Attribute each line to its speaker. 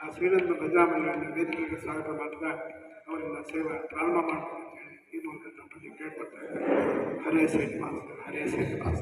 Speaker 1: ಆ ಶ್ರೀರಂಗ ಗಜಾಮಣಿಯನ್ನು ವೇದಿಕೆಗೆ ಸ್ವಾಗತ ಮಾಡ್ತಾ ಅವರನ್ನ ಸೇವೆ ಪ್ರಾರಂಭ ಮಾಡ್ತಾರೆ ಅಂತ ಹೇಳಿ ಈ ಮೂಲಕ ತಮ್ಮಲ್ಲಿ ಕೇಳ್ಕೊಳ್ತಾ ಇದ್ದಾರೆ. ಹರೇ ಶ್ರೀನಿವಾಸ ಹರೇ ಶ್ರೀನಿವಾಸ